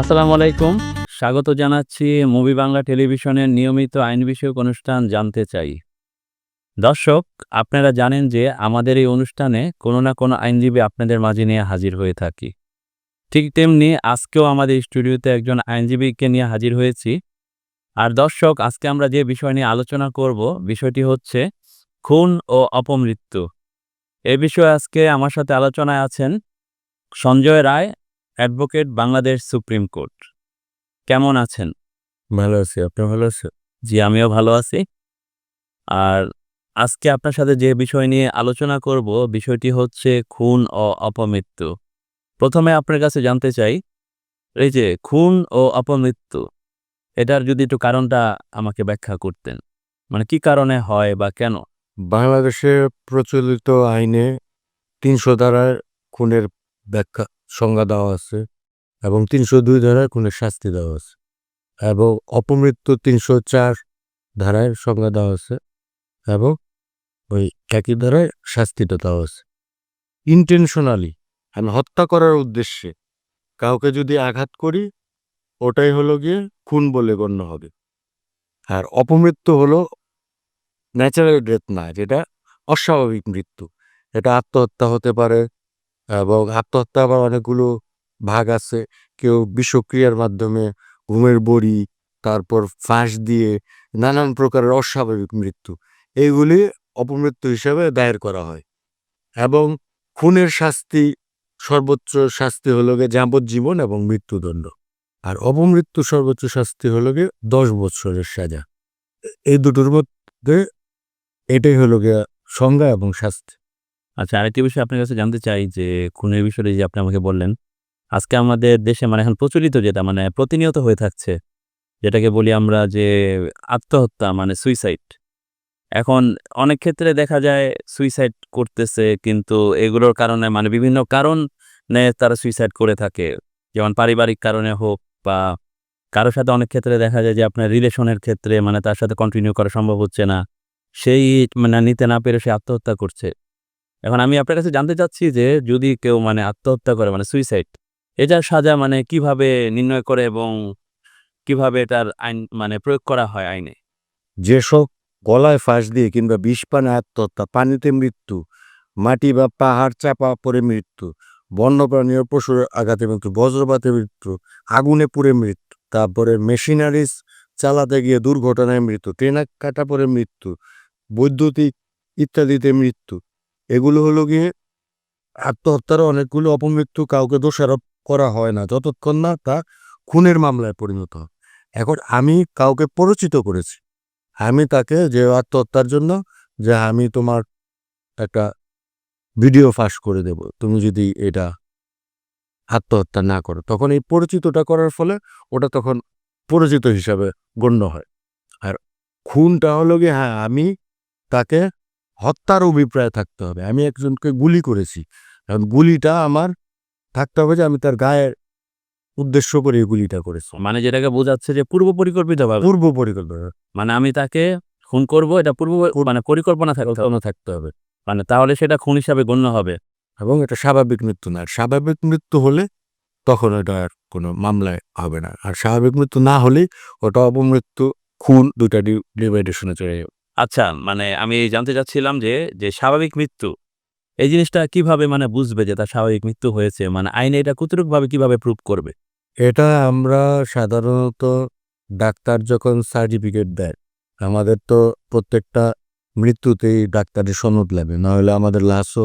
আসসালামু আলাইকুম। স্বাগত জানাচ্ছি মুভি বাংলা টেলিভিশনের নিয়মিত আইন বিষয়ক অনুষ্ঠান জানতে চাই। দর্শক, আপনারা জানেন যে আমাদের এই অনুষ্ঠানে কোনো না কোনো আইনজীবী আপনাদের মাঝে নিয়ে হাজির হয়ে থাকি। ঠিক তেমনি আজকেও আমাদের স্টুডিওতে একজন আইনজীবীকে নিয়ে হাজির হয়েছি। আর দর্শক, আজকে আমরা যে বিষয় নিয়ে আলোচনা করব, বিষয়টি হচ্ছে খুন ও অপমৃত্যু। এ বিষয়ে আজকে আমার সাথে আলোচনায় আছেন Sanjay Roy advocate Bangladesh supreme court. কেমন আছেন? ভালো আছি আপনি ভালো আছেন? জি আমিও ভালো আছি। আর আজকে আপনার সাথে যে বিষয় নিয়ে আলোচনা করব বিষয়টি হচ্ছে খুন ও অপমৃত্যু। প্রথমে আপনার কাছে জানতে চাই এই যে খুন ও অপমৃত্যু এটার যদি একটু কারণটা আমাকে ব্যাখ্যা করতেন। মানে কি কারণে হয় বা কেন? বাংলাদেশে প্রচলিত আইনে তিনশো ধারার খুনের ব্যাখ্যা। সংজ্ঞা দেওয়া আছে এবং তিনশো দুই ধারায় খুনের শাস্তি দেওয়া আছে এবং অপমৃত্যু তিনশো চার ধারায় সংজ্ঞা দেওয়া আছে এবং ওই একই ধারায় শাস্তিটা দেওয়া আছে। ইন্টেনশনালি আমি হত্যা করার উদ্দেশ্যে কাউকে যদি আঘাত করি, ওটাই হলো গিয়ে খুন বলে গণ্য হবে। আর অপমৃত্যু হলো ন্যাচারাল ডেথ না, যেটা অস্বাভাবিক মৃত্যু। এটা আত্মহত্যা হতে পারে এবং আত্মহত্যা আবার অনেকগুলো ভাগ আছে। কেউ বিষক্রিয়ার মাধ্যমে ঘুমের বড়ি, তারপর ফাঁস দিয়ে নানান প্রকারের অস্বাভাবিক মৃত্যু এইগুলি অপমৃত্যু হিসাবে দায়ের করা হয়। এবং খুনের শাস্তি, সর্বোচ্চ শাস্তি হলো গিয়ে যাবজ্জীবন এবং মৃত্যুদণ্ড। আর অপমৃত্যু সর্বোচ্চ শাস্তি হলো গিয়ে দশ বৎসরের সাজা। এই দুটোর মধ্যে এটাই হলো গিয়া সংজ্ঞা এবং শাস্তি। আচ্ছা আরেকটি বিষয় আপনার কাছে জানতে চাই যে, খুনের বিষয়ে যে আপনি আমাকে বললেন, আজকে আমাদের দেশে মানে এখন প্রচলিত যেটা মানে প্রতিনিয়ত হয়ে থাকছে, যেটাকে বলি আমরা যে আত্মহত্যা মানে সুইসাইড এখন অনেক ক্ষেত্রে দেখা যায় সুইসাইড করতেছে, কিন্তু এগুলোর কারণে মানে বিভিন্ন কারণ তারা সুইসাইড করে থাকে। যেমন পারিবারিক কারণে হোক বা কারোর সাথে অনেক ক্ষেত্রে দেখা যায় যে আপনার রিলেশনের ক্ষেত্রে মানে তার সাথে কন্টিনিউ করা সম্ভব হচ্ছে না। সেই মানে নিতে না পেরে সে আত্মহত্যা করছে। এখন আমি আপনার কাছে জানতে চাচ্ছি যে যদি কেউ মানে আত্মহত্যা করে মানে সুইসাইড এটার সাজা মানে কীভাবে নির্ণয় করে এবং কীভাবে এটার আইন মানে প্রয়োগ করা হয় আইনে? যেসব গলায় ফাঁস দিয়ে কিংবা বিষ পানে আত্মহত্যা, পানিতে মৃত্যু, মাটি বা পাহাড় চাপা পড়ে মৃত্যু বন্যপ্রাণী ও পশুর আঘাতে মৃত্যু, বজ্রপাতে মৃত্যু, আগুনে পুড়ে মৃত্যু, তারপরে মেশিনারিজ চালাতে গিয়ে দুর্ঘটনায় মৃত্যু, ট্রেন কাটা পরে মৃত্যু, বৈদ্যুতিক ইত্যাদিতে মৃত্যু এগুলো হলো গিয়ে আত্মহত্যার অনেকগুলো অপমৃত্যু কাউকে দোষারোপ করা হয় না। যতক্ষণ না তা খুনের মামলায় পরিণত এখন আমি কাউকে পরিচিত করেছি। আমি তাকে যে আত্মহত্যার জন্য, যে আমি তোমার একটা ভিডিও ফাঁস করে দেব। তুমি যদি এটা আত্মহত্যা না করো, তখন এই পরিচিতটা করার ফলে ওটা তখন পরিচিত হিসাবে গণ্য হয়। আর খুনটা হলো গিয়ে হ্যাঁ আমি তাকে হত্যার অভিপ্রায় থাকতে হবে। আমি একজনকে গুলি করেছি। কারণ গুলিটা আমার থাকতে হবে যে আমি তার গায়ের উদ্দেশ্য করে এই গুলিটা করেছি। মানে যেটাকে বোঝাচ্ছে যে পূর্ব পরিকল্পিতভাবে। পূর্ব পরিকল্পনা মানে আমি তাকে খুন করব এটা পূর্ব মানে পরিকল্পনা থাকতে হবে। থাকতে হবে। মানে তাহলে সেটা খুন হিসাবে গণ্য হবে। এবং এটা স্বাভাবিক মৃত্যু না। স্বাভাবিক মৃত্যু হলে তখন এটা আর কোনো মামলায় হবে না। আর স্বাভাবিক মৃত্যু না হলে ওটা অপমৃত্যু খুন দুটা ডিভাইডেশনে চলে যাবে। আচ্ছা মানে আমি জানতে চাচ্ছিলাম যে যে স্বাভাবিক মৃত্যু, এই জিনিসটা কীভাবে মানে বুঝবে যে তার স্বাভাবিক মৃত্যু হয়েছে? মানে আইনে এটা কতটুকভাবে কীভাবে প্রুভ করবে? এটা আমরা সাধারণত ডাক্তার যখন সার্টিফিকেট দেয়, আমাদের তো প্রত্যেকটা মৃত্যুতেই ডাক্তারের সনদ লাগে, নাহলে আমাদের লাশও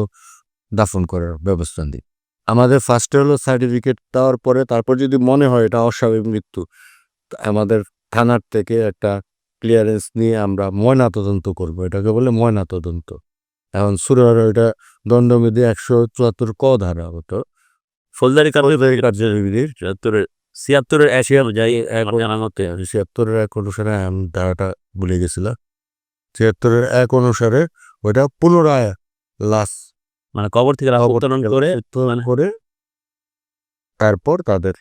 দাফন করার ব্যবস্থা নেই। আমাদের ফার্স্টে হলো সার্টিফিকেট দেওয়ার পরে তারপর যদি মনে হয় এটা অস্বাভাবিক মৃত্যু আমাদের থানার থেকে একটা ক্লিয়ারেন্স নিয়ে আমরা ময়না তদন্ত করব এটাকে বলে ময়না তদন্ত। এখন সুরার ওইটা দণ্ডবিধি একশো চুয়াত্তর ক ধারা হতো ফৌজদারি কার্যবিধির ছিয়াত্তরের ছিয়াত্তরের এশিয়া যাই এক- মতে ছিয়াত্তরের এক অনুসারে আমি ধারাটা ভুলে গেছিলাম ছিয়াত্তরের এক অনুসারে ওইটা পুনরায় লাশ মানে কবর থেকে থেকে করে মানে- করে তারপর তাদের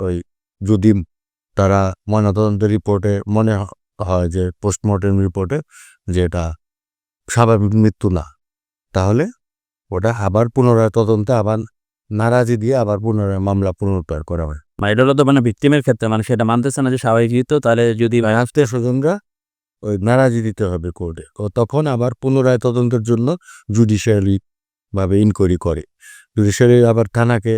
ওই যদি তারা ময়নাতদন্তের রিপোর্টে মনে হয় যে পোস্টমর্টেম রিপোর্টে যে এটা স্বাভাবিক মৃত্যু না। তাহলে ওটা আবার পুনরায় তদন্তে আবার নারাজি দিয়ে আবার পুনরায় মামলা পুনরুদ্ধার করা হয়। এটা তো মানে ভিক্টিমের ক্ষেত্রে মানে সেটা মানতেছে না যে স্বাভাবিক তো তাহলে যদি আত্মীয় স্বজনরা ওই নারাজি দিতে হবে কোর্টে। ও তখন আবার পুনরায় তদন্তের জন্য জুডিশিয়ারি ভাবে ইনকোয়ারি করে। জুডিশিয়ারি আবার থানাকে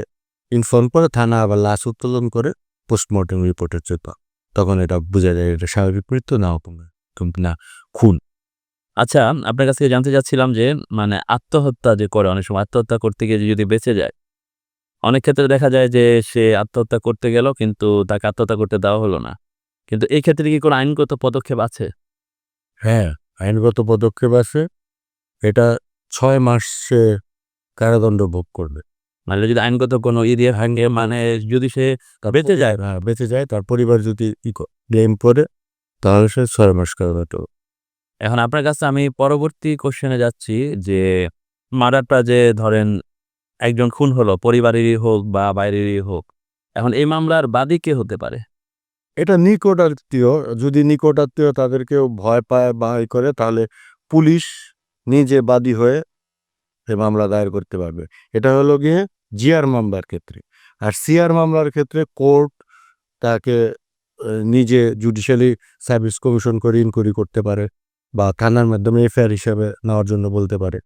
ইনফর্ম করে থানা আবার লাশ উত্তোলন করে পোস্টমর্টম রিপোর্টের জন্য। তখন এটা বোঝা যায় এটা স্বাভাবিক মৃত্যু না না, খুন। আচ্ছা আপনার কাছ থেকে জানতে চাচ্ছিলাম যে মানে আত্মহত্যা যে করে অনেক সময়, আত্মহত্যা করতে গিয়ে যদি বেঁচে যায়, অনেক ক্ষেত্রে দেখা যায় যে সে আত্মহত্যা করতে গেল কিন্তু তাকে আত্মহত্যা করতে দেওয়া হলো না। কিন্তু এই ক্ষেত্রে কি কোনো আইনগত পদক্ষেপ আছে? হ্যাঁ আইনগত পদক্ষেপ আছে। এটা ছয় মাস কারাদণ্ড ভোগ করবে। মানে যদি আইনগত কোনো এরিয়া ভাঙে মানে যদি সে বেঁচে যায় হ্যাঁ বেঁচে যায় তার পরিবার যদি ই ব্লেম করে তাহলে সে ছয় মাস কারাদণ্ড। এখন আপনার কাছে আমি পরবর্তী কোশ্চেনে যাচ্ছি যে মার্ডারটা যে ধরেন একজন খুন হলো পরিবারেরই হোক বা বাইরেরই হোক এখন এই মামলার বাদী কে হতে পারে? এটা নিকট আত্মীয় যদি নিকট আত্মীয় তাদেরকেও ভয় পায় বা ই করে তাহলে পুলিশ নিজে বাদী হয়ে এ মামলা দায়ের করতে পারবে। এটা হলো গিয়ে জিআর মামলার ক্ষেত্রে। আর সিআর মামলার ক্ষেত্রে কোর্ট তাকে নিজে জুডিশিয়ালি সার্ভিস কমিশন করে ইনকোয়ারি করতে পারে বা থানার মাধ্যমে এফআইআর হিসাবে নেওয়ার জন্য বলতে পারে।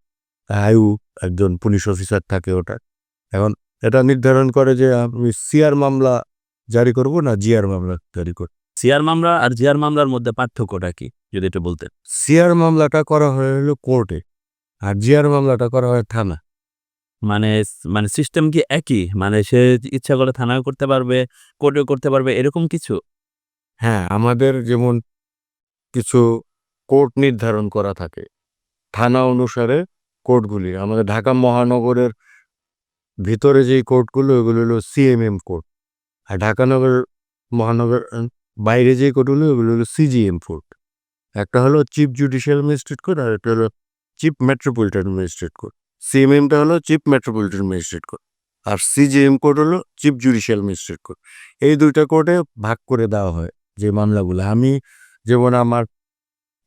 আয়ু একজন পুলিশ অফিসার থাকে ওটা। এখন এটা নির্ধারণ করে যে আমি সিআর মামলা জারি করব না জিআর মামলা জারি করব। সিআর মামলা আর জিআর মামলার মধ্যে পার্থক্যটা কি? যদি একটু বলতেন। সিআর মামলাটা করা হয় হলো কোর্টে। আর জিআর মামলাটা করা হয় থানা। মানে মানে সিস্টেম কি একই? মানে সে ইচ্ছা করে থানায় করতে পারবে কোর্টেও করতে পারবে এরকম কিছু? হ্যাঁ আমাদের যেমন কিছু কোর্ট নির্ধারণ করা থাকে থানা অনুসারে কোর্টগুলি। আমাদের ঢাকা মহানগরের ভিতরে যেই কোর্টগুলো ওগুলো হলো সিএমএম কোর্ট। আর ঢাকা নগর মহানগর বাইরে যে কোর্টগুলো ওগুলো হলো সিজিএম কোর্ট। একটা হলো চিফ জুডিশিয়াল ম্যাজিস্ট্রেট কোর্ট আর একটা হলো চিফ মেট্রোপলিটন ম্যাজিস্ট্রেট কোর্ট সিএমএমটা হলো চিফ মেট্রোপলিটন ম্যাজিস্ট্রেট কোর্ট আর সিজিএম কোর্ট হলো চিফ জুডিশিয়াল ম্যাজিস্ট্রেট কোর্ট এই দুইটা কোর্টে ভাগ করে দেওয়া হয় যে মামলাগুলো। আমি যেমন আমার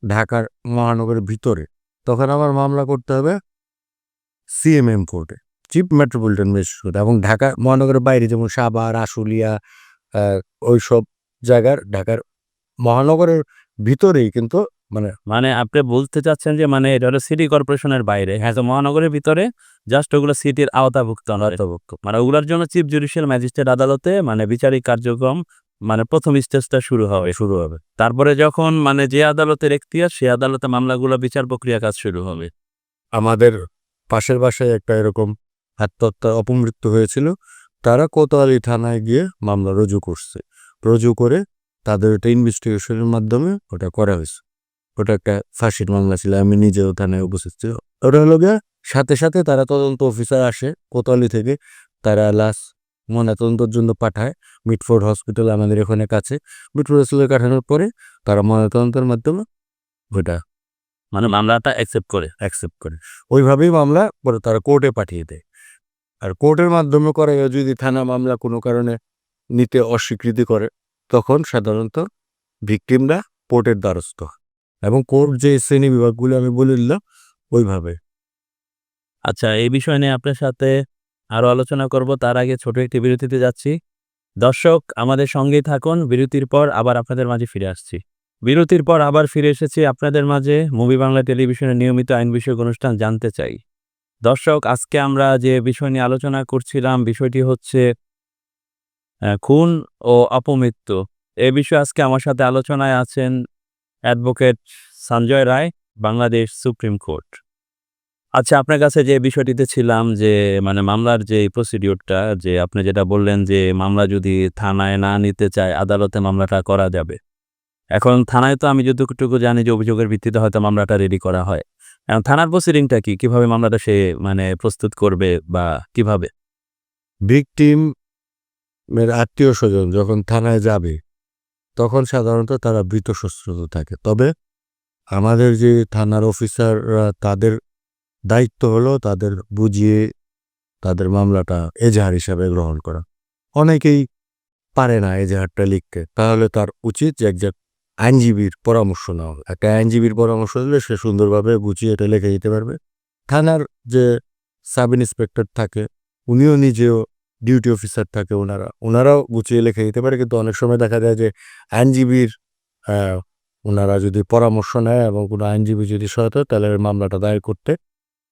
ঢাকার মহানগরের ভিতরে, তখন আমার মামলা করতে হবে সিএমএম কোর্টে চিফ মেট্রোপলিটন ম্যাজিস্ট্রেট কোর্ট এবং ঢাকা মহানগরের বাইরে যেমন সাভার, আশুলিয়া ওই সব জায়গার ঢাকার মহানগরের ভিতরেই কিন্তু মানে মানে আপনি বলতে চাচ্ছেন যে মানে এটা হলো সিটি কর্পোরেশনের বাইরে। হ্যাঁ তো মহানগরের ভিতরে জাস্ট ওগুলো সিটির আওতাভুক্ত অন্তর্ভুক্ত মানে ওগুলোর জন্য চিফ জুডিশিয়াল ম্যাজিস্ট্রেট আদালতে মানে বিচারিক কার্যক্রম মানে প্রথম স্টেজটা শুরু হবে শুরু হবে। তারপরে যখন মানে যে আদালতের এখতিয়ার সে আদালতে মামলাগুলো বিচার প্রক্রিয়া কাজ শুরু হবে। আমাদের পাশের বাসায় একটা এরকম আত্মহত্যা অপমৃত্যু হয়েছিল। তারা কোতোয়ালি থানায় গিয়ে মামলা রুজু করছে। রুজু করে তাদের ওটা ইনভেস্টিগেশনের মাধ্যমে ওটা করা হয়েছে। ওটা একটা ফাঁসির মামলা ছিল আমি নিজেও থানায় উপস্থিত। ছিল ওটা হলো গিয়ে সাথে সাথে তারা তদন্ত অফিসার আসে কোতোয়ালি থেকে তারা লাশ ময়নাতদন্তের জন্য পাঠায়। মিটফোর্ড হসপিটাল আমাদের এখানে কাছে। মিটফোর্ড হসপিটালে পাঠানোর পরে তারা ময়নাতদন্তের মাধ্যমে ওটা মানে মামলাটা অ্যাকসেপ্ট করে? অ্যাকসেপ্ট করে। ওইভাবেই মামলা পরে তারা কোর্টে পাঠিয়ে দেয়। আর কোর্টের মাধ্যমে করে যদি থানা মামলা কোনো কারণে নিতে অস্বীকৃতি করে তখন সাধারণত ভিকটিমরা কোর্টের দ্বারস্থ হয়। এবং কোর্ট যে শ্রেণি বিভাগগুলো আমি বলে দিলাম, ওইভাবে। আচ্ছা এই বিষয় নিয়ে আপনার সাথে আরও আলোচনা করব। তার আগে ছোট একটি বিরতিতে যাচ্ছি। দর্শক, আমাদের সঙ্গেই থাকুন। বিরতির পর আবার আপনাদের মাঝে ফিরে আসছি। বিরতির পর আবার ফিরে এসেছি আপনাদের মাঝে মুভি বাংলা টেলিভিশনের নিয়মিত আইন বিষয়ক অনুষ্ঠান জানতে চাই। দর্শক, আজকে আমরা যে বিষয় নিয়ে আলোচনা করছিলাম, বিষয়টি হচ্ছে খুন ও অপমৃত্যু। এ বিষয়ে আজকে আমার সাথে আলোচনায় আছেন advocate Sanjay Roy, Bangladesh supreme court. আচ্ছা আপনার কাছে যে বিষয়টিতে ছিলাম যে মানে মামলার যে প্রসিডিওরটা যে আপনি যেটা বললেন যে মামলা যদি থানায় না নিতে চায়, আদালতে মামলাটা করা যাবে। এখন থানায় তো আমি যতটুকু জানি যে অভিযোগের ভিত্তিতে হয়তো মামলাটা রেডি করা হয়। এখন থানার প্রসিডিংটা কি? কীভাবে মামলাটা সে মানে প্রস্তুত করবে বা কীভাবে? ভিকটিম আত্মীয় স্বজন যখন থানায় যাবে তখন সাধারণত তারা ভীতসস্ত্রত থাকে। তবে আমাদের যে থানার অফিসাররা তাদের দায়িত্ব হলো তাদের বুঝিয়ে তাদের মামলাটা এজাহার হিসাবে গ্রহণ করা। অনেকেই পারে না এজাহারটা লিখতে। তাহলে তার উচিত যে একজন আইনজীবীর পরামর্শ নেওয়া। একটা আইনজীবীর পরামর্শ দিলে সে সুন্দরভাবে বুঝিয়ে এটা লিখে দিতে পারবে। থানার যে সাব ইন্সপেক্টর থাকে, উনিও নিজেও ডিউটি অফিসার থাকে ওনারা ওনারাও গুছিয়ে লিখে দিতে পারে কিন্তু অনেক সময় দেখা যায় যে আইনজীবীর ওনারা যদি পরামর্শ নেয় এবং কোনো আইনজীবী যদি সহায়তা হয়, তাহলে মামলাটা দায়ের করতে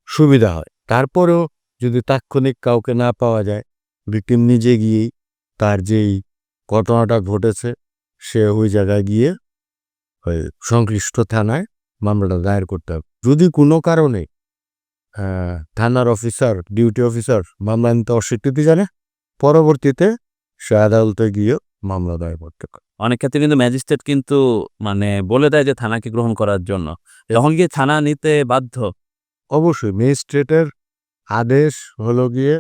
সুবিধা হয়। তারপরেও যদি তাৎক্ষণিক কাউকে না পাওয়া যায় ভিকটিম নিজে গিয়েই তার যেই ঘটনাটা ঘটেছে সে ওই জায়গায় গিয়ে সংশ্লিষ্ট থানায় মামলাটা দায়ের করতে হবে। যদি কোনো কারণে থানার অফিসার ডিউটি অফিসার মামলা নিতে অস্বীকৃতি জানে পরবর্তীতে সে আদালতে গিয়ে মামলা দায়ের করতে অনেক ক্ষেত্রে কিন্তু ম্যাজিস্ট্রেট কিন্তু মানে বলে দেয় যে থানাকে গ্রহণ করার জন্য। যখন গিয়ে থানা নিতে বাধ্য। অবশ্যই ম্যাজিস্ট্রেটের আদেশ হলো গিয়ে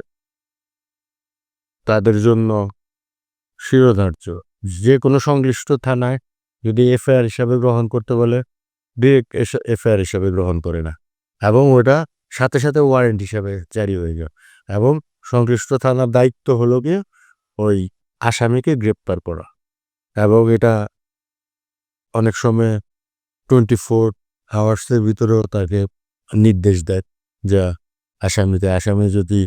তাদের জন্য শিরোধার্য। যে কোনো সংশ্লিষ্ট থানায় যদি এফআইআর হিসাবে গ্রহণ করতে বলে ডিরেক্ট এফআইআর হিসাবে গ্রহণ করে না। এবং ওটা সাথে সাথে ওয়ারেন্ট হিসাবে জারি হয়ে যায়। এবং সংশ্লিষ্ট থানার দায়িত্ব হলো গিয়ে ওই আসামিকে গ্রেপ্তার করা। এবং এটা অনেক সময় টোয়েন্টি ফোর আওয়ার্সের ভিতরেও তাকে নির্দেশ দেয় যা আসামিতে, আসামি যদি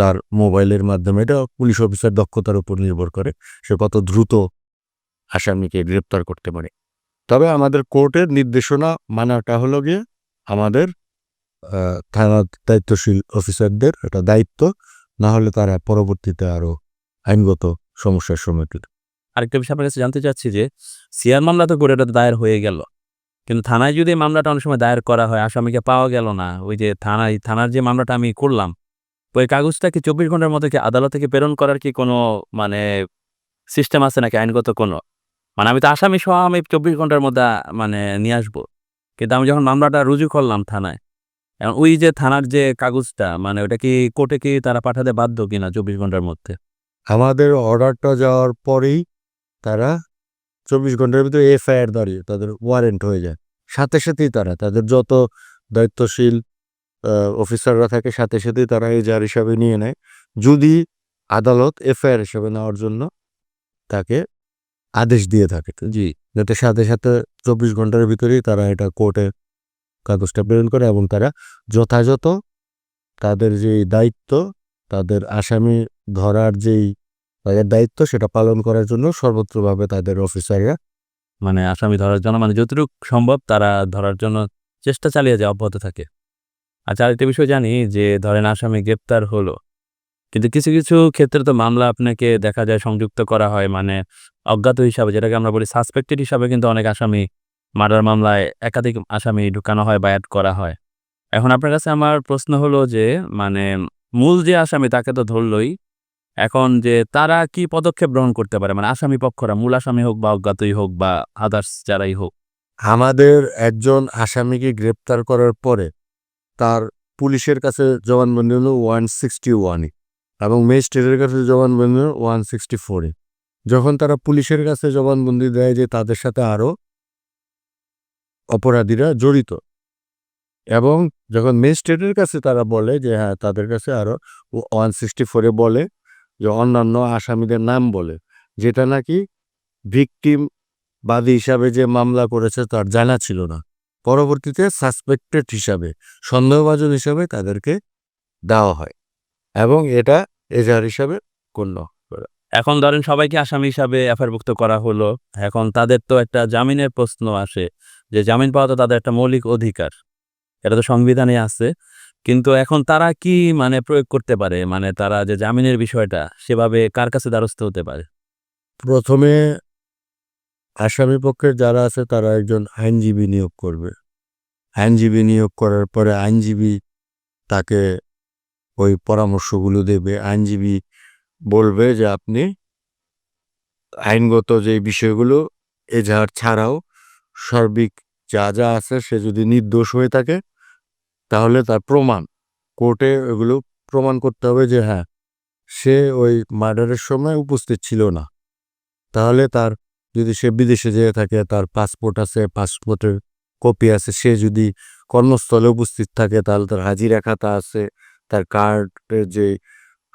তার মোবাইলের মাধ্যমে, এটা পুলিশ অফিসার দক্ষতার উপর নির্ভর করে, সে কত দ্রুত আসামিকে গ্রেপ্তার করতে পারে। তবে আমাদের কোর্টের নির্দেশনা মানাটা হলো গিয়ে আমাদের থানার দায়িত্বশীল অফিসারদের এটা দায়িত্ব না হলে তারা পরবর্তীতে আরও আইনগত সমস্যার সম্মুখীন। আরেকটা বিষয় আপনার জানতে চাচ্ছি যে, সিআর মামলা তো এটা দায়ের হয়ে গেল। কিন্তু থানায় যদি মামলাটা অনেক সময় দায়ের করা হয়, আসামিকে পাওয়া গেল না, ওই যে থানায়, থানার যে মামলাটা আমি করলাম ওই কাগজটা কি চব্বিশ ঘণ্টার মধ্যে কি আদালত থেকে প্রেরণ করার কি কোনো মানে সিস্টেম আছে নাকি আইনগত কোনো? মানে আমি তো আসামি সহ আমি চব্বিশ ঘণ্টার মধ্যে মানে নিয়ে আসব। কিন্তু আমি যখন মামলাটা রুজু করলাম থানায় ওই যে থানার যে কাগজটা মানে ওটা কি কোর্টে কি তারা পাঠাতে বাধ্য কিনা চব্বিশ ঘণ্টার মধ্যে? আমাদের অর্ডারটা যাওয়ার পরেই তারা চব্বিশ ঘণ্টার ভিতরে এফআইআর দাঁড়িয়ে তাদের ওয়ারেন্ট হয়ে যায়। সাথে সাথেই তারা তাদের যত দায়িত্বশীল অফিসাররা থাকে সাথে সাথেই তারা এজার হিসাবে নিয়ে নেয়। যদি আদালত এফআইআর হিসাবে নেওয়ার জন্য তাকে আদেশ দিয়ে থাকে। জি। যাতে সাথে সাথে চব্বিশ ঘণ্টার ভিতরেই তারা এটা কোর্টে কাগজটা প্রেরণ করে এবং তারা যথাযথ তাদের যেই দায়িত্ব, তাদের আসামি ধরার যেই তাদের দায়িত্ব সেটা পালন করার জন্য সর্বত্রভাবে তাদের অফিসাররা মানে আসামি ধরার জন্য মানে যতটুকু সম্ভব তারা ধরার জন্য চেষ্টা চালিয়ে যায় অব্যাহত থাকে। আচ্ছা আরেকটা বিষয় জানি যে ধরেন আসামি গ্রেপ্তার হলো, কিন্তু কিছু কিছু ক্ষেত্রে তো মামলা আপনাকে দেখা যায় সংযুক্ত করা হয় মানে অজ্ঞাত হিসাবে যেটাকে আমরা বলি সাসপেক্টেড হিসাবে কিন্তু অনেক আসামি মার্ডার মামলায় একাধিক আসামি ঢুকানো হয় বা অ্যাড করা হয়। এখন আপনার কাছে আমার প্রশ্ন হলো যে মানে মূল যে আসামি তাকে তো ধরলই, এখন যে তারা কি পদক্ষেপ গ্রহণ করতে পারে? মানে আসামি পক্ষরা, মূল আসামি হোক বা অজ্ঞাতই হোক বা আদার্স যারাই হোক। আমাদের একজন আসামিকে গ্রেপ্তার করার পরে তার পুলিশের কাছে জবানবন্দি হল ওয়ান সিক্সটি ওয়ানে এবং ম্যাজিস্ট্রেটের কাছে জবানবন্দি হল ওয়ান সিক্সটি ফোরে যখন তারা পুলিশের কাছে জবানবন্দি দেয় যে তাদের সাথে আরও অপরাধীরা জড়িত। এবং যখন ম্যাজিস্ট্রেটের কাছে তারা বলে যে হ্যাঁ তাদের কাছে আরও ওয়ান সিক্সটি ফোরে বলে যে, অন্যান্য আসামিদের নাম বলে, যেটা নাকি ভিকটিম বাদী হিসাবে যে মামলা করেছে তার জানা ছিল না। পরবর্তীতে সাসপেক্টেড হিসাবে, সন্দেহভাজন হিসাবে তাদেরকে দেওয়া হয় এবং এটা এজাহার হিসাবে গণ্য এখন ধরেন সবাইকে আসামি হিসাবে এফআইআরভুক্ত করা হলো, এখন তাদের তো একটা জামিনের প্রশ্ন আসে। যে জামিন পাওয়া তো তাদের একটা মৌলিক অধিকার। এটা তো সংবিধানে আছে। কিন্তু এখন তারা কি মানে প্রয়োগ করতে পারে? মানে তারা যে জামিনের বিষয়টা, সেভাবে কার কাছে দ্বারস্থ হতে পারে? প্রথমে আসামি পক্ষের যারা আছে, তারা একজন আইনজীবী নিয়োগ করবে। আইনজীবী নিয়োগ করার পরে আইনজীবী তাকে ওই পরামর্শগুলো দেবে। আইনজীবী বলবে যে, আপনি আইনগত যে বিষয়গুলো এজাহার ছাড়াও সার্বিক যা যা আছে সে যদি নির্দোষ হয়ে থাকে, তাহলে তার প্রমাণ। কোর্টে এগুলো প্রমাণ করতে হবে যে হ্যাঁ সে ওই মার্ডারের সময় উপস্থিত ছিল না। তাহলে তার যদি সে বিদেশে যেয়ে থাকে, তার পাসপোর্ট আছে, পাসপোর্টের কপি আছে, সে যদি কর্মস্থলে উপস্থিত থাকে, তাহলে তার হাজিরা খাতা আছে, তার কার্ডের যে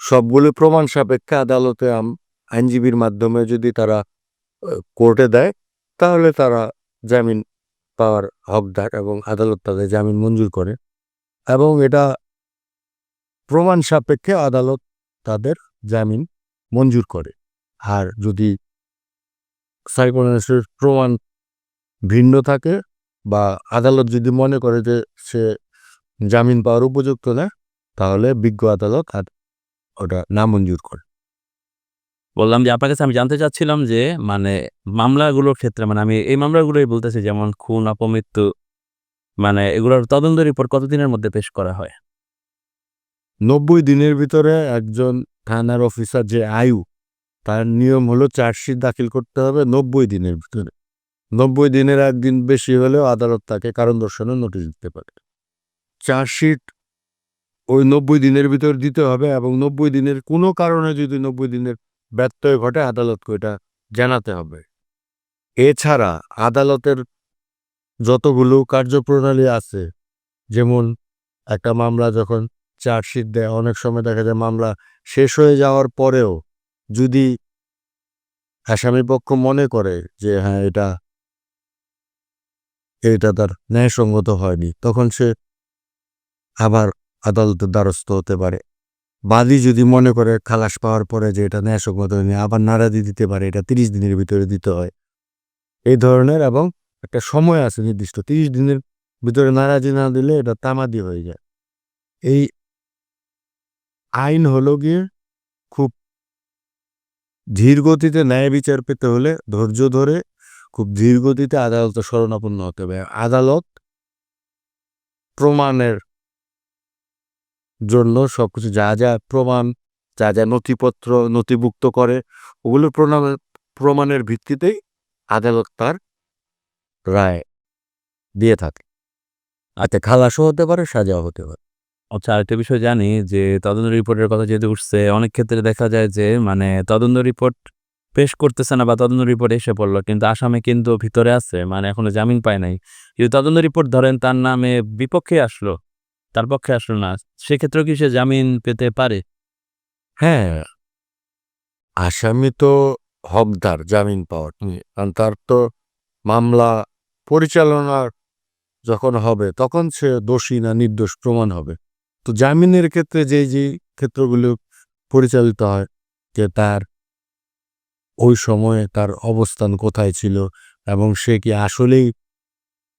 সবগুলো প্রমাণ সাপেক্ষে আদালতে আইনজীবীর মাধ্যমে যদি তারা কোর্টে দেয়, তাহলে তারা জামিন পাওয়ার হকদার এবং আদালত তাদের জামিন মঞ্জুর করে এবং এটা প্রমাণ সাপেক্ষে আদালত তাদের জামিন মঞ্জুর করে। আর যদি সাইকোনালিসিসের প্রমাণ ভিন্ন থাকে বা আদালত যদি মনে করে যে সে জামিন পাওয়ার উপযুক্ত না, তাহলে বিজ্ঞ আদালত আর ওটা নামঞ্জুর করে। বললাম যে, আপনার কাছে আমি জানতে চাচ্ছিলাম যে মানে মামলাগুলোর ক্ষেত্রে মানে আমি এই মামলাগুলোই বলতেছি, যেমন খুন, অপমৃত্যু মানে এগুলোর তদন্ত রিপোর্ট কতদিনের মধ্যে পেশ করা হয়? নব্বই দিনের ভিতরে একজন থানার অফিসার যে আয়ু, তার নিয়ম হলো চার্জশিট দাখিল করতে হবে নব্বই দিনের ভিতরে। নব্বই দিনের একদিন বেশি হলেও আদালত তাকে কারণ দর্শানোর নোটিশ দিতে পারে। চার্জশিট ওই নব্বই দিনের ভিতর দিতে হবে এবং নব্বই দিনের কোনো কারণে যদি নব্বই দিনের ব্যত্যয় ঘটে আদালতকে এটা জানাতে হবে। এছাড়া আদালতের যতগুলো কার্যপ্রণালী আছে, যেমন একটা মামলা যখন চার্জশিট দেয়, অনেক সময় দেখা যায় মামলা শেষ হয়ে যাওয়ার পরেও যদি আসামি পক্ষ মনে করে যে হ্যাঁ এটা এটা তার ন্যায়সঙ্গত হয়নি, তখন সে আবার আদালতের দ্বারস্থ হতে পারে। বাদী যদি মনে করে খালাস পাওয়ার পরে যে এটা ন্যায়সঙ্গত হয়নি আবার নারাজি দিতে পারে, এটা তিরিশ দিনের ভিতরে দিতে হয়। এই ধরনের এবং একটা সময় আছে নির্দিষ্ট, তিরিশ দিনের ভিতরে নারাজি না দিলে এটা তামাদি হয়ে যায়। এই আইন হলো গিয়ে খুব ধীর গতিতে ন্যায় বিচার পেতে হলে ধৈর্য ধরে খুব ধীর গতিতে আদালতে শরণাপন্ন হতে হবে। আদালত প্রমাণের জন্য সব কিছু যা যা প্রমাণ, যা যা নথিপত্র নথিভুক্ত করে ওগুলো প্রমাণের প্রমাণের ভিত্তিতেই আদালত তার রায় দিয়ে থাকে। আচ্ছা খালাসও হতে পারে, সাজাও হতে পারে। আচ্ছা আরেকটা বিষয় জানি যে তদন্ত রিপোর্টের কথা যেহেতু উঠছে, অনেক ক্ষেত্রে দেখা যায় যে মানে তদন্ত রিপোর্ট পেশ করতেছে না বা তদন্ত রিপোর্ট এসে পড়ল, কিন্তু আসামে কিন্তু ভিতরে আছে মানে এখনও জামিন পায় নাই। যদি তদন্ত রিপোর্ট ধরেন, তার নামে বিপক্ষে আসলো তার পক্ষে আসলো না। সেক্ষেত্রে কি সে জামিন পেতে পারে? হ্যাঁ। আসামি তো হকদার জামিন পাওয়ার কারণ তার তো মামলা পরিচালনার যখন হবে, তখন সে দোষী না নির্দোষ প্রমাণ হবে। তো জামিনের ক্ষেত্রে যে যে ক্ষেত্রগুলো পরিচালিত হয়, যে তার ওই সময়ে তার অবস্থান কোথায় ছিল এবং সে কি আসলেই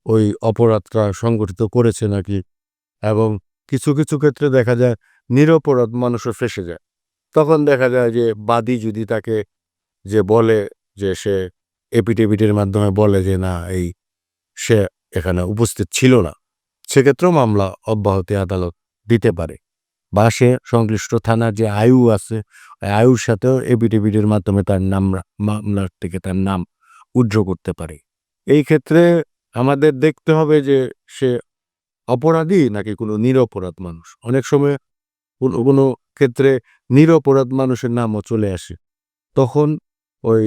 ওই অপরাধটা সংগঠিত করেছে নাকি এবং কিছু কিছু ক্ষেত্রে দেখা যায় নিরপরাধ মানুষও ফেসে যায়। তখন দেখা যায় যে বাদী যদি তাকে যে বলে যে সে এপিটেপিটের মাধ্যমে বলে যে না, এই সে এখানে উপস্থিত ছিল না, সেক্ষেত্রেও মামলা অব্যাহতি আদালত দিতে পারে। বা সে সংশ্লিষ্ট থানার যে আয়ু আছে আয়ুর সাথেও এপিটেপিটের মাধ্যমে তার নাম, মামলার থেকে তার নাম উজ্জ্ব করতে পারে। এই ক্ষেত্রে আমাদের দেখতে হবে যে সে অপরাধী নাকি কোনো নিরপরাধ মানুষ? অনেক সময় কোনো কোনো ক্ষেত্রে নিরপরাধ মানুষের নামও চলে আসে। তখন ওই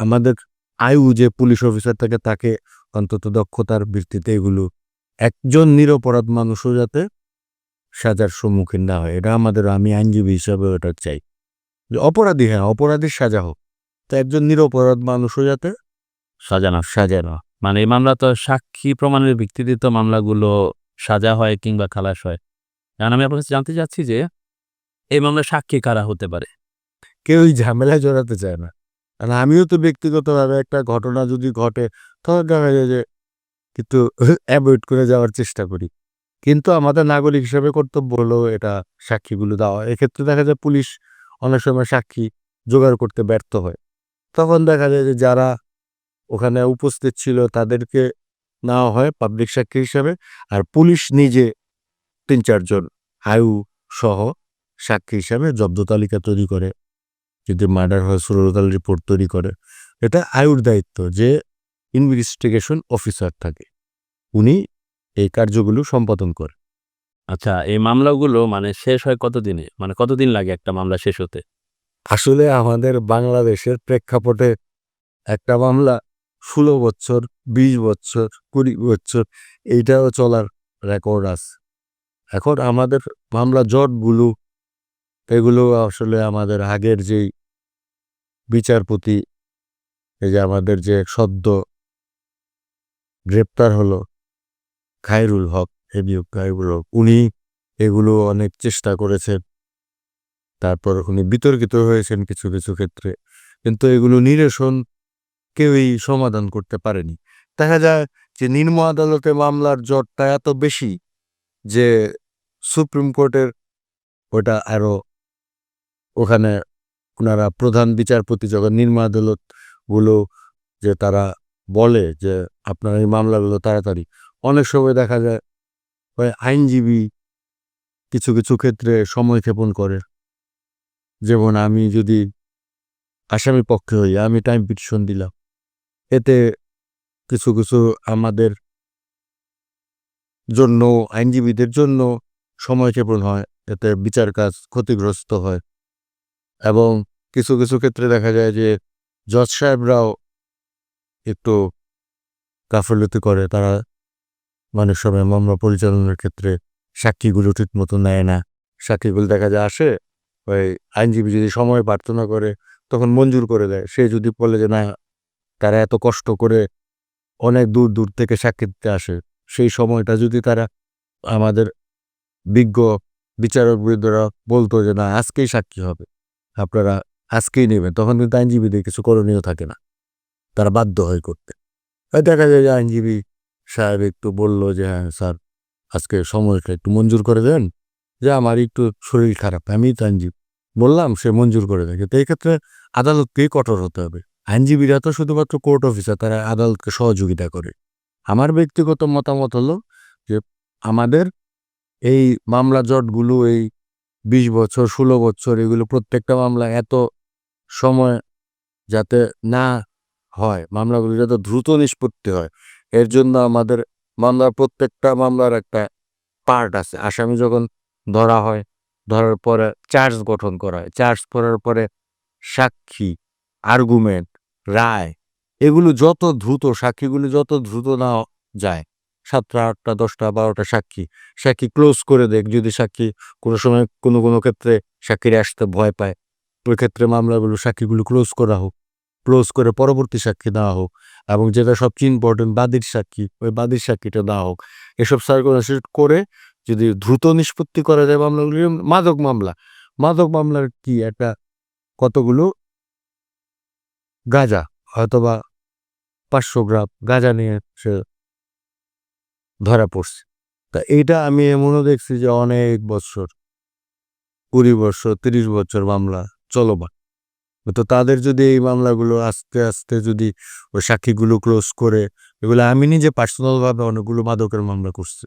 আমাদের আয়ু যে পুলিশ অফিসার থাকে, তাকে অন্তত দক্ষতার ভিত্তিতে এগুলো একজন নিরপরাধ মানুষও যাতে সাজার সম্মুখীন না হয়, এটা আমাদের আমি আইনজীবী হিসাবে ওটা চাই। যে অপরাধী হ্যাঁ অপরাধীর সাজা হোক। তো একজন নিরপরাধ মানুষও যাতে সাজানো সাজা না। মানে এই মামলা তো সাক্ষী প্রমাণের ভিত্তিতে তো মামলাগুলো সাজা হয় কিংবা খালাস হয়। কারণ আমি আপনার কাছে জানতে চাচ্ছি যে, এই মামলা সাক্ষী কারা হতে পারে? কেউই ঝামেলায় জড়াতে চায় না। আর আমিও তো ব্যক্তিগতভাবে একটা ঘটনা যদি ঘটে তখন দেখা যায় যে কিন্তু অ্যাভয়েড করে যাওয়ার চেষ্টা করি। কিন্তু আমাদের নাগরিক হিসেবে কর্তব্য হলো এটা সাক্ষীগুলো দেওয়া। এক্ষেত্রে দেখা যায় পুলিশ অনেক সময় সাক্ষী জোগাড় করতে ব্যর্থ হয়। তখন দেখা যায় যে যারা ওখানে উপস্থিত ছিল তাদেরকে নেওয়া হয় পাবলিক সাক্ষী হিসাবে। আর পুলিশ নিজে তিন চারজন আয়ু সহ সাক্ষী হিসাবে জব্দ তালিকা তৈরি করে। যদি মার্ডার হয় সুরতাল রিপোর্ট তৈরি করে। এটা আয়ুর দায়িত্ব যে ইনভেস্টিগেশন অফিসার থাকে। উনি এই কার্যগুলো সম্পাদন করে। আচ্ছা এই মামলাগুলো মানে শেষ হয় কতদিনে? মানে কতদিন লাগে একটা মামলা শেষ হতে? আসলে আমাদের বাংলাদেশের প্রেক্ষাপটে একটা মামলা ষোলো বছর, বিশ বছর, কুড়ি বছর, এইটাও চলার রেকর্ড আছে। এখন আমাদের মামলা জটগুলো, এগুলো আসলে আমাদের আগের যেই বিচারপতি, এই যে আমাদের যে সদ্য গ্রেপ্তার হলো খায়রুল হক হেবিউব খায়রুল হক, উনি এগুলো অনেক চেষ্টা করেছেন। তারপর উনি বিতর্কিত হয়েছেন কিছু কিছু ক্ষেত্রে। কিন্তু এগুলো নিরসন কেউই সমাধান করতে পারেনি। দেখা যায় যে নিম্ন আদালতে মামলার জটটা এত বেশি যে সুপ্রিম কোর্টের ওটা আরও ওখানে ওনারা প্রধান বিচারপতি যখন নিম্ন আদালতগুলো যে তারা বলে যে আপনার এই মামলাগুলো তাড়াতাড়ি, অনেক সময় দেখা যায় আইনজীবী কিছু কিছু ক্ষেত্রে সময় ক্ষেপণ করে। যেমন আমি যদি আসামি পক্ষে হই, আমি টাইম পিটিশন দিলাম। এতে কিছু কিছু আমাদের জন্য, আইনজীবীদের জন্য সময় ক্ষেপণ হয়। এতে বিচার কাজ ক্ষতিগ্রস্ত হয়। এবং কিছু কিছু ক্ষেত্রে দেখা যায় যে জজ সাহেবরাও একটু গাফলতি করে। তারা অনেক সময় মামলা পরিচালনার ক্ষেত্রে সাক্ষীগুলো ঠিক মতো নেয় না। সাক্ষীগুলো দেখা যায় আসে, ওই আইনজীবী যদি সময় প্রার্থনা করে, তখন মঞ্জুর করে দেয়। সে যদি বলে যে, না তারা এত কষ্ট করে অনেক দূর দূর থেকে সাক্ষী দিতে আসে। সেই সময়টা যদি তারা আমাদের বিজ্ঞ বিচারক বৃদ্ধরা বলতো যে, না, আজকেই সাক্ষী হবে। আপনারা আজকেই নেবেন। তখন কিন্তু আইনজীবীদের কিছু করণীয় থাকে না। তারা বাধ্য হয় করতে। দেখা যায় যে, আইনজীবী সাহেব একটু বলল যে হ্যাঁ স্যার, আজকে সময়টা একটু মঞ্জুর করে দেন। যে, আমার একটু শরীর খারাপ। আমি তো আইনজীবী। বললাম, সে মঞ্জুর করে দেয়। তো এই ক্ষেত্রে আদালতকেই কঠোর হতে হবে। আইনজীবীরা তো শুধুমাত্র কোর্ট অফিসার, তারা আদালতকে সহযোগিতা করে। আমার ব্যক্তিগত মতামত হলো যে, আমাদের এই মামলা জটগুলো, এই বিশ বছর, ষোলো বছর, এগুলো প্রত্যেকটা মামলা এত সময় যাতে না হয়, মামলাগুলো যাতে দ্রুত নিষ্পত্তি হয়, এর জন্য আমাদের মামলার প্রত্যেকটা মামলার একটা পার্ট আছে। আসামি যখন ধরা হয়, ধরার পরে চার্জ গঠন করা হয়। চার্জ করার পরে সাক্ষী আর্গুমেন্ট রায়, এগুলো যত দ্রুত সাক্ষীগুলো যত দ্রুত না যায়, সাতটা, আটটা, দশটা, বারোটা সাক্ষী সাক্ষী ক্লোজ করে দেখ, যদি সাক্ষী কোনো সময় কোনো কোনো ক্ষেত্রে সাক্ষীরা আসতে ভয় পায়, ওই ক্ষেত্রে মামলাগুলো, সাক্ষীগুলো ক্লোজ করা হোক ক্লোজ করে পরবর্তী সাক্ষী দেওয়া হোক এবং যেটা সবচেয়ে ইম্পর্টেন্ট বাদীর সাক্ষী, ওই বাদীর সাক্ষীটা দেওয়া হোক, এসব সার্কুলেশন করে যদি দ্রুত নিষ্পত্তি করা যায় মামলাগুলি, মাদক মামলা, মাদক মামলার কি একটা কতগুলো গাঁজা হয়তোবা পাঁচশো গ্রাম গাঁজা নিয়ে সে ধরা পড়ছে। তা এইটা আমি এমনও দেখছি যে অনেক বছর, কুড়ি বছর, তিরিশ বছর মামলা চলমান। তো তাদের যদি এই মামলাগুলো আস্তে আস্তে যদি ওই সাক্ষীগুলো ক্লোজ করে, এগুলো আমি নিজে পার্সোনালভাবে অনেকগুলো মাদকের মামলা করছি।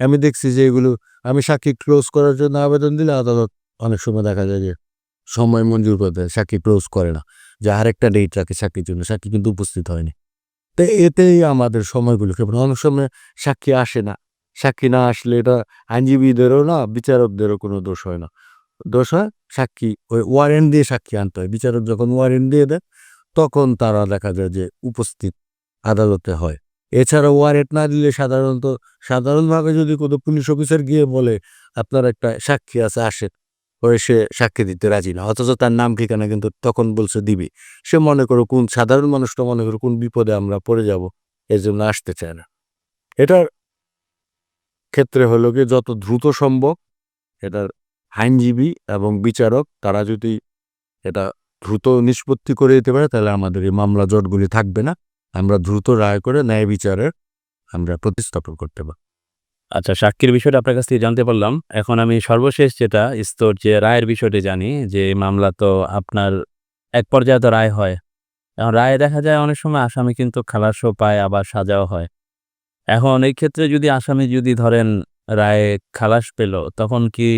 আমি দেখছি যে এগুলো, আমি সাক্ষী ক্লোজ করার জন্য আবেদন দিলে আদালত অনেক সময় দেখা যায় যে সময় মঞ্জুর করে দেয়, সাক্ষী ক্লোজ করে না। যে আরেকটা ডেট রাখে সাক্ষীর জন্য। সাক্ষী কিন্তু উপস্থিত হয়নি। তো এতেই আমাদের সময়গুলো কেমন অনেক সময় সাক্ষী আসে না। সাক্ষী না আসলে এটা আইনজীবীদেরও না, বিচারকদেরও কোনো দোষ হয় না। দোষ হয় সাক্ষী ওই ওয়ারেন্ট দিয়ে সাক্ষী আনতে হয়। বিচারক যখন ওয়ারেন্ট দিয়ে দেয় তখন তারা দেখা যায় যে উপস্থিত আদালতে হয়। এছাড়া ওয়ারেন্ট না দিলে সাধারণত, সাধারণভাবে যদি কোনো পুলিশ অফিসার গিয়ে বলে, আপনার একটা সাক্ষী আছে আসে ওই সে সাক্ষী দিতে রাজি না। অথচ তার নাম, ঠিকানা কিন্তু তখন বলছে দিবি। সে মনে করো কোন সাধারণ মানুষটা মনে করো কোন বিপদে আমরা পড়ে যাব এর জন্য আসতে চায় না। এটার ক্ষেত্রে হলো কি যত দ্রুত সম্ভব এটার আইনজীবী এবং বিচারক, তারা যদি এটা দ্রুত নিষ্পত্তি করে দিতে পারে, তাহলে আমাদের এই মামলা জটগুলি থাকবে না। আমরা দ্রুত রায় করে ন্যায় বিচারের আমরা প্রতিস্থাপন করতে পারি আচ্ছা সাক্ষীর বিষয়টা আপনার কাছ থেকে জানতে পারলাম। এখন আমি সর্বশেষ যেটা স্তর যে রায়ের বিষয়টি জানি, যে মামলা তো আপনার এক পর্যায়ে তো রায় হয়। এখন রায়ে দেখা যায় অনেক সময় আসামি কিন্তু খালাসও পায়, আবার সাজাও হয়। এখন এই ক্ষেত্রে যদি আসামি যদি ধরেন রায়ে খালাস পেল, তখন কি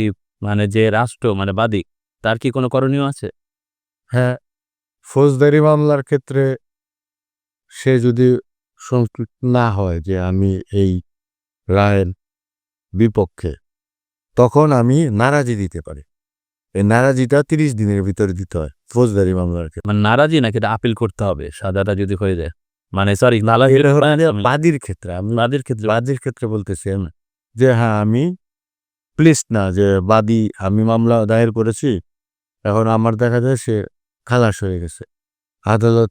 মানে যে রাষ্ট্র মানে বাদী, তার কি কোনো করণীয় আছে? হ্যাঁ ফৌজদারি মামলার ক্ষেত্রে সে যদি সংশ্লিষ্ট না হয় যে আমি এই রায়ের বিপক্ষে। তখন আমি নারাজি দিতে পারি। এই নারাজিটা তিরিশ দিনের ভিতরে দিতে হয় ফৌজদারি মামলার মানে নারাজি নাকি এটা আপিল করতে হবে? সাজাটা যদি হয়ে যায়। মানে সরি হচ্ছে বাদীর ক্ষেত্রে আমি বাদীর ক্ষেত্রে বাদীর ক্ষেত্রে বলতেছি আমি যে হ্যাঁ আমি প্লিজ না যে বাদী আমি মামলা দায়ের করেছি এখন আমার দেখা যায় সে খালাস হয়ে গেছে। আদালত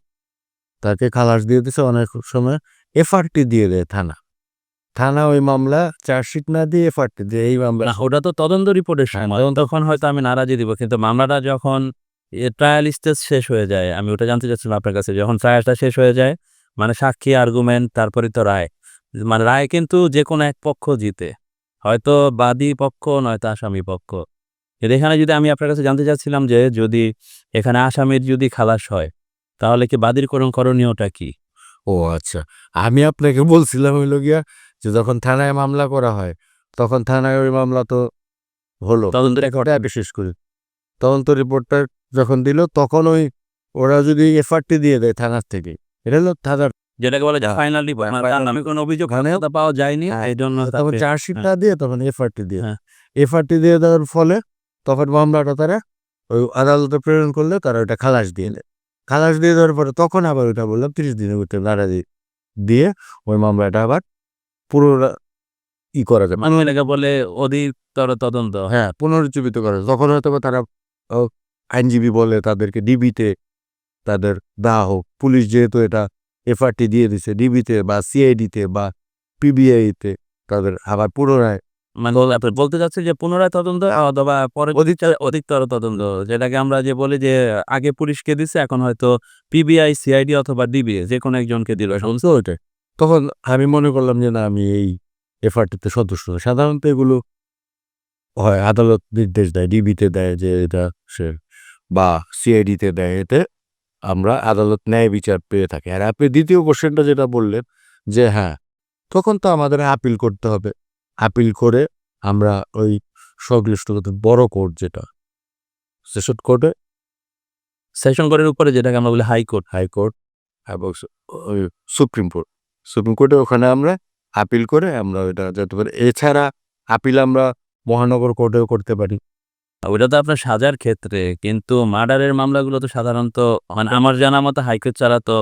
তাকে খালাস দিয়ে দিছে অনেক সময় এফআরটি দিয়ে দেয় থানা। থানা ওই মামলা চার্জশিট না দিয়ে এফআরটি দিয়ে এই মামলা। ওটা তো তদন্ত রিপোর্টের সময়। তখন হয়তো আমি নারাজি দিব কিন্তু মামলাটা যখন ট্রায়াল স্টেজ শেষ হয়ে যায় আমি ওটা জানতে চাচ্ছিলাম আপনার কাছে যখন ট্রায়ালটা শেষ হয়ে যায় মানে সাক্ষী আর্গুমেন্ট তারপরে তো রায়। মানে রায় কিন্তু যে কোনো এক পক্ষ জিতে। হয়তো বাদী পক্ষ নয়তো আসামি পক্ষ। কিন্তু এখানে যদি আমি আপনার কাছে জানতে চাচ্ছিলাম যে যদি এখানে আসামির যদি খালাস হয় তাহলে কি বাদীর করণ করণীয়টা কি? ও আচ্ছা আমি আপনাকে বলছিলাম হইল গিয়া যে যখন থানায় মামলা করা হয় তখন থানায় ওই মামলা তো হলো। তদন্ত রেকর্ডটা বিশেষ করে। তদন্ত রিপোর্টটা যখন দিল তখন ওই ওরা যদি এফআরটি দিয়ে দেয় থানার থেকে এটা হলো থানার যেটাকে বলে হ্যাঁ, ফাইনালি final নামে কোনো অভিযোগ তা পাওয়া যায়নি। হ্যাঁ, এই জন্য তখন চার্জশিটটা দিয়ে তখন এফআরটি দিয়ে। হ্যাঁ। এফআরটি দিয়ে দেওয়ার ফলে তখন মামলাটা তারা ওই আদালতে প্রেরণ করলে তারা ওটা খালাস দিয়ে দেয় খালাস দিয়ে দেওয়ার পরে তখন আবার ওটা বললাম তিরিশ দিনের ভিতরে নারাজি দিয়ে ওই মামলাটা আবার পুরো ই করা যায়। মানুষ এলাকা বলে অধিকতর তদন্ত। হ্যাঁ পুনরুজ্জীবিত করা যায়। তখন হয়তো তারা আইনজীবী বলে তাদেরকে ডিবিতে তাদের দেওয়া হোক পুলিশ যেহেতু এটা এফআরটি দিয়ে দিছে ডিবিতে বা সিআইডিতে বা পিবিআইতে তাদের আবার পুনরায় মানে আপনি বলতে চাচ্ছে যে পুনরায় তদন্ত অথবা পরে অধিকতর তদন্ত যেটাকে আমরা যে বলি যে আগে পুলিশকে দিছে এখন হয়তো পিবিআই সিআইডি অথবা ডিবি যে কোনো একজনকে দিল। শুনছো ওইটাই তখন আমি মনে করলাম যে না আমি এই এফআরটিতে সদস্য। সাধারণত এগুলো হয় আদালত নির্দেশ দেয় ডিবিতে দেয় যে এটা সে বা সিআইডিতে দেয় এতে আমরা আদালত ন্যায় বিচার পেয়ে থাকি। আর আপনি দ্বিতীয় কোশ্চেনটা যেটা বললেন যে হ্যাঁ তখন তো আমাদের আপিল করতে হবে। আপিল করে আমরা ওই সংশ্লিষ্ট বড় কোর্ট যেটা সেশন কোর্টে সেশন কোর্টের উপরে যেটাকে আমরা বলি হাইকোর্ট হাইকোর্ট এবং সুপ্রিম কোর্ট সুপ্রিম কোর্টে ওখানে আমরা আপিল করে আমরা ওইটা যেতে পারি। এছাড়া আপিল আমরা মহানগর কোর্টেও করতে পারি। ওটা তো আপনার সাজার ক্ষেত্রে কিন্তু মার্ডারের মামলাগুলো তো সাধারণত মানে আমার জানা মতো হাইকোর্ট ছাড়া তো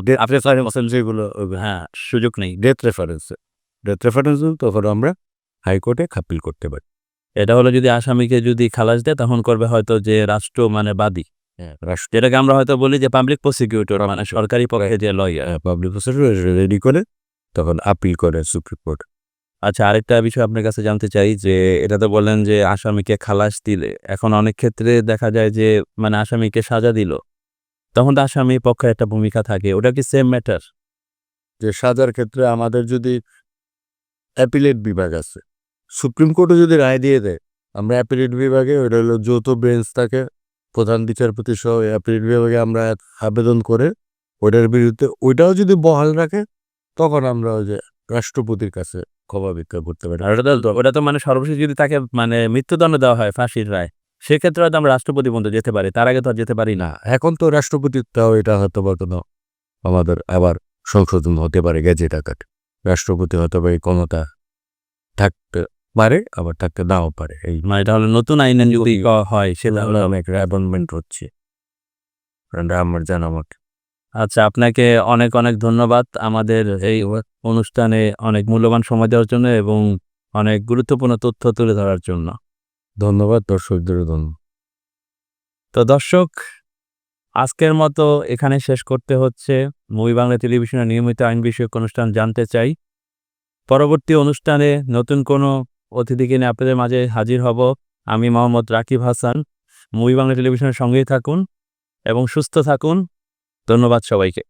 যেগুলো হ্যাঁ সুযোগ নেই। ডেথ রেফারেন্সে ডেথ রেফারেন্স তখন আমরা হাইকোর্টে আপিল করতে পারি। এটা হলো যদি আসামিকে যদি খালাস দেয় তখন করবে হয়তো যে রাষ্ট্র মানে বাদী। যেটাকে আমরা হয়তো বলি যে পাবলিক প্রসিকিউটর মানে সরকারি পক্ষে যে লয়ার পাবলিক প্রসিকিউটর রেডি করে তখন আপিল করে সুপ্রিম কোর্ট আচ্ছা আরেকটা বিষয় আপনার কাছে জানতে চাই যে, এটা তো বললেন যে আসামিকে খালাস দিলে। এখন অনেক ক্ষেত্রে দেখা যায় যে মানে আসামিকে সাজা দিল। তখন তো আসামি পক্ষে একটা ভূমিকা থাকে। ওটা কি সেম ম্যাটার যে সাজার ক্ষেত্রে আমাদের যদি অ্যাপিলেট বিভাগ আছে সুপ্রিম কোর্টে যদি রায় দিয়ে দেয়, আমরা অ্যাপিলেট বিভাগে ওটা হলো যৌথ বেঞ্চ থাকে প্রধান বিচারপতি সহ অ্যাপিলেট বিভাগে আমরা আবেদন করে, ওইটার বিরুদ্ধে, ওইটাও যদি বহাল রাখে তখন আমরা ওই যে রাষ্ট্রপতির কাছে ক্ষমা ভিক্ষা করতে পারি। আর ওটা তো ওটা তো মানে সর্বশেষ যদি তাকে মানে মৃত্যুদণ্ড দেওয়া হয় ফাঁসির রায় সেক্ষেত্রে হয়তো আমরা রাষ্ট্রপতি পর্যন্ত যেতে পারি তার আগে তো আর যেতে পারি না। এখন তো রাষ্ট্রপতিটাও এটা হয়তো বা কোনো আমাদের আবার সংশোধন হতে পারে গেজেট আকার। রাষ্ট্রপতি হয়তো বা এই ক্ষমতা থাকতে পারে আবার থাকতে নাও পারে। এই মানে এটা হলো নতুন আইনে যদি হয় সেটা সেটা হলো অনেক অ্যাপয়েন্টমেন্ট হচ্ছে। আমার জানা মতে। আচ্ছা আপনাকে অনেক অনেক ধন্যবাদ আমাদের এই অনুষ্ঠানে অনেক মূল্যবান সময় দেওয়ার জন্য এবং অনেক গুরুত্বপূর্ণ তথ্য তুলে ধরার জন্য। ধন্যবাদ দর্শকদের ধন্যবাদ তো দর্শক আজকের মতো এখানে শেষ করতে হচ্ছে। মুভি বাংলা টেলিভিশনের নিয়মিত আইন বিষয়ক অনুষ্ঠান জানতে চাই। পরবর্তী অনুষ্ঠানে নতুন কোনো অতিথিকে নিয়ে আপনাদের মাঝে হাজির হব আমি মোহাম্মদ রাকিব হাসান। মুভি বাংলা টেলিভিশনের সঙ্গেই থাকুন এবং সুস্থ থাকুন। ধন্যবাদ সবাইকে।